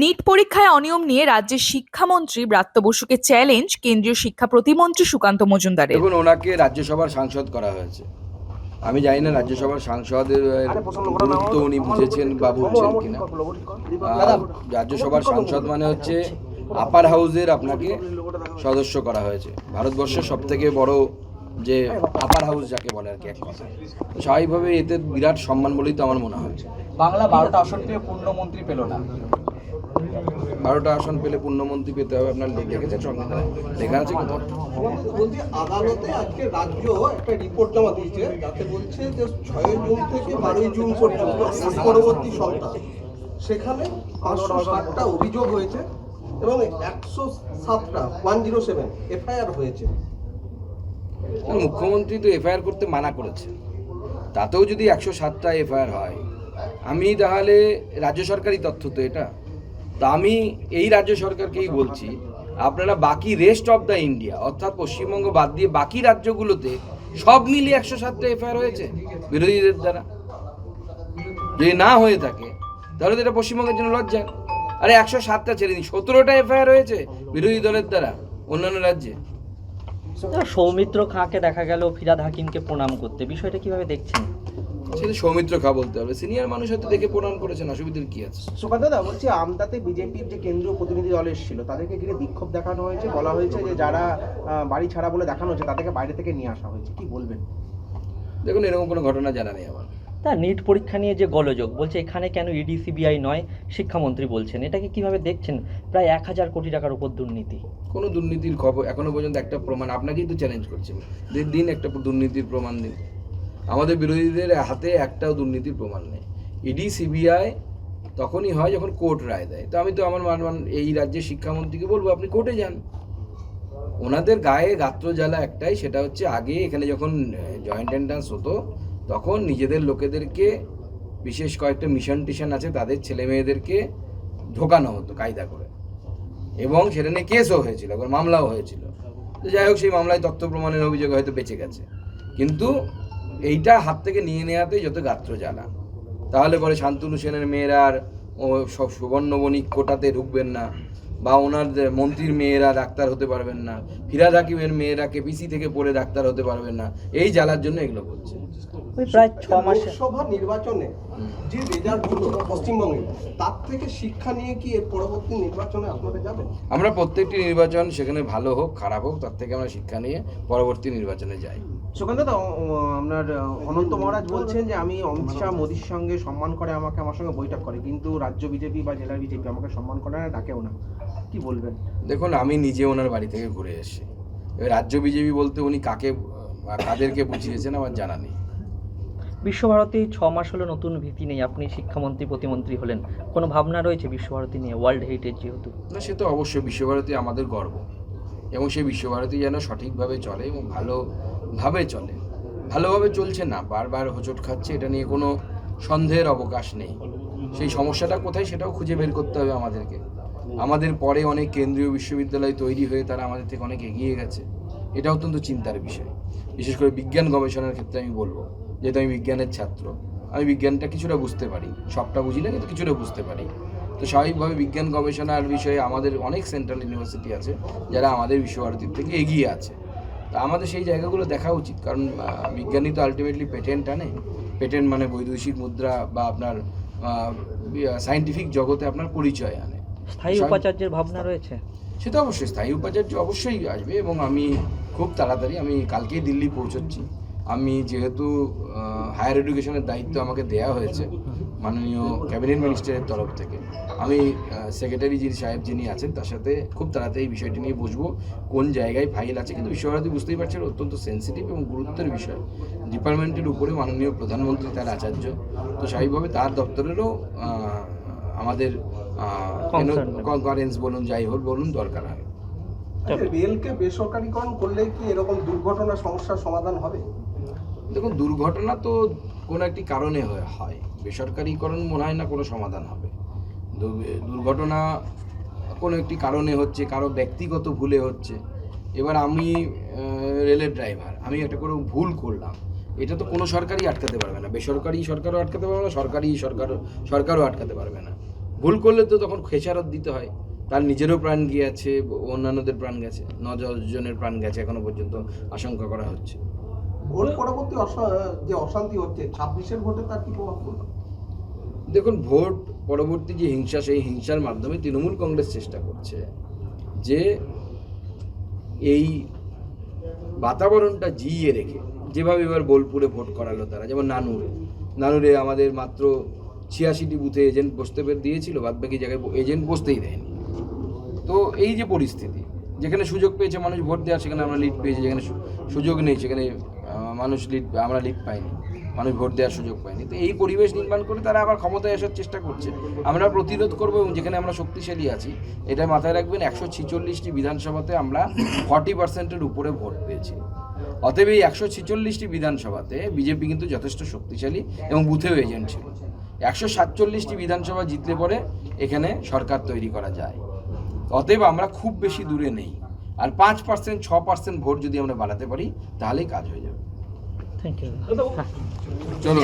NEET পরীক্ষায় অনিয়ম নিয়ে রাজ্যের শিক্ষামন্ত্রী ব্রাত্য বসুকে চ্যালেঞ্জ কেন্দ্রীয় শিক্ষা প্রতিমন্ত্রী সুকান্ত মজুমদারের। দেখুন ওনাকে রাজ্যসভার সাংসদ করা হয়েছে। আমি জানি না রাজ্যসভার সাংসদের গুরুত্ব উনি বুঝেছেন বা বুঝছেন কিনা। রাজ্যসভার সাংসদ মানে হচ্ছে আপার হাউসের আপনাকে সদস্য করা হয়েছে। ভারতবর্ষের সব থেকে বড় যে আপার হাউস যাকে বলে আর কি এক কথা স্বাভাবিকভাবে এতে বিরাট সম্মান বলেই তো আমার মনে হয়। বাংলা বারোটা আসন পেয়ে পূর্ণমন্ত্রী পেল না। বারোটা আসন পেলে পূর্ণমন্ত্রী পেতে হবে আপনার দেখেছেন সংবিধানে লেখা আছে কোথাও? বলছি আদালতে আজকে রাজ্য একটা রিপোর্ট জমা দিয়েছে যাতে বলছে যে ছয় জুন থেকে বারোই জুন পর্যন্ত পরবর্তী সপ্তাহ। সেখানে পাঁচশো ষাটটা অভিযোগ হয়েছে এবং একশো সাতটা ওয়ান জিরো সেভেন এফআইআর হয়েছে। আর মুখ্যমন্ত্রী তো এফআইআর করতে মানা করেছে। তাতেও যদি একশো সাতটা এফআইআর হয় আমি তাহলে রাজ্য সরকারি তথ্য তো এটা। তা আমি এই রাজ্য সরকারকেই বলছি, আপনারা বাকি রেস্ট অফ দ্য ইন্ডিয়া অর্থাৎ পশ্চিমবঙ্গ বাদ দিয়ে বাকি রাজ্যগুলোতে সব মিলিয়ে একশো সাতটা এফআইআর হয়েছে, বিরোধীদের দ্বারা। যদি না হয়ে থাকে, তাহলে তো এটা পশ্চিমবঙ্গের জন্য লজ্জা। আরে একশো সাতটা ছেড়ে দিন, সতেরোটা এফআইআর হয়েছে বিরোধী দলের দ্বারা অন্যান্য রাজ্যে। সৌমিত্র খাঁকে দেখা গেল ফিরাদ হাকিমকে প্রণাম করতে। বিষয়টা কীভাবে দেখছেন? সেটা সৌমিত্র খা বলতে হবে। সিনিয়র মানুষ হয়তো দেখে প্রণাম করেছেন অসুবিধার কি আছে? সুকান্ত দাদা বলছি আমদাতে বিজেপির যে কেন্দ্রীয় প্রতিনিধি দল এসেছিল তাদেরকে ঘিরে বিক্ষোভ দেখানো হয়েছে বলা হয়েছে যে যারা আহ, বাড়ি ছাড়া বলে দেখানো হয়েছে তাদেরকে বাইরে থেকে নিয়ে আসা হয়েছে। কি বলবেন? দেখুন এরকম কোনো ঘটনা জানা নেই আমার। তা নিট পরীক্ষা নিয়ে যে গোলযোগ বলছে এখানে কেন ইডি সিবিআই নয় শিক্ষামন্ত্রী বলছেন। এটাকে কীভাবে দেখছেন? প্রায় এক হাজার কোটি টাকার উপর দুর্নীতি। কোনো দুর্নীতির খবর এখনও পর্যন্ত একটা প্রমাণ আপনাকেই তো চ্যালেঞ্জ করছি। দিন দিন একটা দুর্নীতির প্রমাণ দিন। আমাদের বিরোধীদের হাতে একটাও দুর্নীতির প্রমাণ নেই। ইডি, সিবিআই তখনই হয় যখন কোর্ট রায় দেয়। তো আমি তো আমার মান এই রাজ্যের শিক্ষামন্ত্রীকে বলব, আপনি কোর্টে যান। ওনাদের গায়ে গাত্র জ্বালা একটাই, সেটা হচ্ছে আগে এখানে যখন জয়েন্ট এন্ট্রান্স হতো, তখন নিজেদের লোকেদেরকে, বিশেষ কয়েকটা মিশন টিশন আছে, তাদের ছেলে মেয়েদেরকে ঢোকানো হতো কায়দা করে। এবং সেটা নিয়ে কেসও হয়েছিল মামলাও হয়েছিল। তো যাই হোক, সেই মামলায় তথ্য প্রমাণের অভিযোগ হয়তো বেঁচে গেছে। কিন্তু এইটা হাত থেকে নিয়ে নেওয়াতেই যত গাত্র জ্বালা। তাহলে পরে শান্তনু সেনের মেয়েরা আর ও সব সুবর্ণ বণিক কোটাতে ঢুকবেন না বা ওনার মন্ত্রীর মেয়েরা ডাক্তার হতে পারবেন না ফিরাদ হাকিমের মেয়েরা কেপিসি থেকে পড়ে ডাক্তার হতে পারবেন না এই জ্বালার জন্য এগুলো করছে। প্রায় ছ মাসে। লোকসভা নির্বাচনে যে রেজাল্ট হলো পশ্চিমবঙ্গে তার থেকে শিক্ষা নিয়ে কি এর পরবর্তী নির্বাচনে আপনারা যাবেন? আমরা প্রত্যেকটি নির্বাচন সেখানে ভালো হোক খারাপ হোক তার থেকে আমরা শিক্ষা নিয়ে পরবর্তী নির্বাচনে যাই। সুকান্ত আপনার অনন্ত মহারাজ বলছেন যে আমি অমিত শাহ মোদির সঙ্গে সম্মান করে আমাকে আমার সঙ্গে বৈঠক করে কিন্তু রাজ্য বিজেপি বা জেলার বিজেপি আমাকে সম্মান করে না ডাকেও না। কি বলবেন? দেখুন আমি নিজে ওনার বাড়ি থেকে ঘুরে এসেছি। এবার রাজ্য বিজেপি বলতে উনি কাকে কাদেরকে বুঝিয়েছেন আমার জানা নেই। বিশ্বভারতী ছ মাস হলো নতুন ভীতি নেই আপনি শিক্ষামন্ত্রী প্রতিমন্ত্রী হলেন। কোনো ভাবনা রয়েছে বিশ্বভারতী নিয়ে ওয়ার্ল্ড হেরিটেজ যেহেতু? না সে তো অবশ্যই বিশ্বভারতী আমাদের গর্ব। এবং সেই বিশ্বভারতী যেন সঠিকভাবে চলে এবং ভালোভাবে চলে। ভালোভাবে চলছে না, বারবার হোঁচট খাচ্ছে, এটা নিয়ে কোনো সন্দেহের অবকাশ নেই। সেই সমস্যাটা কোথায় সেটাও খুঁজে বের করতে হবে আমাদেরকে। আমাদের পরে অনেক কেন্দ্রীয় বিশ্ববিদ্যালয় তৈরি হয়ে তারা আমাদের থেকে অনেক এগিয়ে গেছে। এটা অত্যন্ত চিন্তার বিষয়। বিশেষ করে বিজ্ঞান গবেষণার ক্ষেত্রে আমি বলব, যেহেতু আমি বিজ্ঞানের ছাত্র, আমি বিজ্ঞানটা কিছুটা বুঝতে পারি। সবটা বুঝি না কিন্তু কিছুটা বুঝতে পারি। তো স্বাভাবিকভাবে বিজ্ঞান গবেষণার বিষয়ে আমাদের অনেক সেন্ট্রাল ইউনিভার্সিটি আছে, যারা আমাদের বিশ্বভারতীর থেকে এগিয়ে আছে। তা আমাদের সেই জায়গাগুলো দেখা উচিত। কারণ বিজ্ঞানী তো আলটিমেটলি পেটেন্ট আনে। পেটেন্ট মানে বৈদেশিক মুদ্রা বা আপনার সায়েন্টিফিক জগতে আপনার পরিচয় আনে। স্থায়ী উপাচার্যের ভাবনা রয়েছে? সেটা অবশ্যই স্থায়ী উপাচার্য অবশ্যই আসবে এবং আমি খুব তাড়াতাড়ি আমি কালকেই দিল্লি পৌঁছচ্ছি। আমি যেহেতু হায়ার এডুকেশনের দায়িত্ব আমাকে দেয়া হয়েছে মাননীয় ক্যাবিনেট মিনিস্টারের তরফ থেকে। আমি সেক্রেটারি যিনি সাহেব যিনি আছেন তার সাথে খুব তাড়াতাড়ি এই বিষয়টি নিয়ে বসবো কোন জায়গায় ফাইল আছে কিন্তু বিশ্বভারতী বুঝতেই পারছেন অত্যন্ত সেন্সিটিভ এবং গুরুত্বের বিষয়। ডিপার্টমেন্টের উপরে মাননীয় প্রধানমন্ত্রী তার আচার্য। তো স্বাভাবিকভাবে তার দপ্তরেরও আহ, আমাদের কনফারেন্স বলুন যাই হোক বলুন দরকার হয়। রেলকে বেসরকারিকরণ করলে কি এরকম দুর্ঘটনা সমস্যার সমাধান হবে? দেখুন দুর্ঘটনা তো কোনো একটি কারণে হয়- বেসরকারিকরণ মনে হয় না কোনো সমাধান হবে। দুর্ঘটনা কোনো একটি কারণে হচ্ছে কারও ব্যক্তিগত ভুলে হচ্ছে। এবার আমি রেলের ড্রাইভার আমি একটা করে ভুল করলাম। এটা তো কোনো সরকারই আটকাতে পারবে না। বেসরকারি সরকারও আটকাতে পারবে না সরকারি সরকার সরকারও আটকাতে পারবে না। ভুল করলে তো তখন খেসারত দিতে হয়। তার নিজেরও প্রাণ গিয়েছে অন্যান্যদের প্রাণ গেছে। ন জনের প্রাণ গেছে এখনও পর্যন্ত আশঙ্কা করা হচ্ছে। ভোট পরবর্তী যে অশান্তি হচ্ছে ছাব্বিশের ভোটে তার কি প্রভাব পড়ল? দেখুন ভোট পরবর্তী যে হিংসা, সেই হিংসার মাধ্যমে তৃণমূল কংগ্রেস চেষ্টা করছে যে এই বাতাবরণটা জিইয়ে রেখে, যেভাবে এবার বোলপুরে ভোট করালো তারা, যেমন নানুর। নানুরে আমাদের মাত্র ছিয়াশিটি বুথে এজেন্ট বসতে দিয়েছিল বাদ বাকি জায়গায় এজেন্ট বসতেই দেয়নি। তো এই যে পরিস্থিতি, যেখানে সুযোগ পেয়েছে মানুষ ভোট দেওয়ার, সেখানে আমরা লিড পেয়েছি, যেখানে সুযোগ নেই, সেখানে মানুষ লিড, আমরা লিড পাইনি, মানুষ ভোট দেওয়ার সুযোগ পায়নি তো এই পরিবেশ নির্মাণ করে তারা আবার ক্ষমতায় আসার চেষ্টা করছে। আমরা প্রতিরোধ করব এবং যেখানে আমরা শক্তিশালী আছি এটা মাথায় রাখবেন, একশো ছিচল্লিশটি বিধানসভাতে আমরা ফর্টি পার্সেন্টের উপরে ভোট পেয়েছি। অতএব এই একশো ছিচল্লিশটি বিধানসভাতে বিজেপি কিন্তু যথেষ্ট শক্তিশালী এবং বুথেও এজেন্ট ছিল। একশো সাতচল্লিশটি বিধানসভা জিতলে পরে এখানে সরকার তৈরি করা যায়। অতএব আমরা খুব বেশি দূরে নেই। আর পাঁচ পার্সেন্ট, ছ পার্সেন্ট ভোট যদি আমরা বাড়াতে পারি, তাহলেই কাজ হয়ে যাবে। থ্যাংক ইউ চলো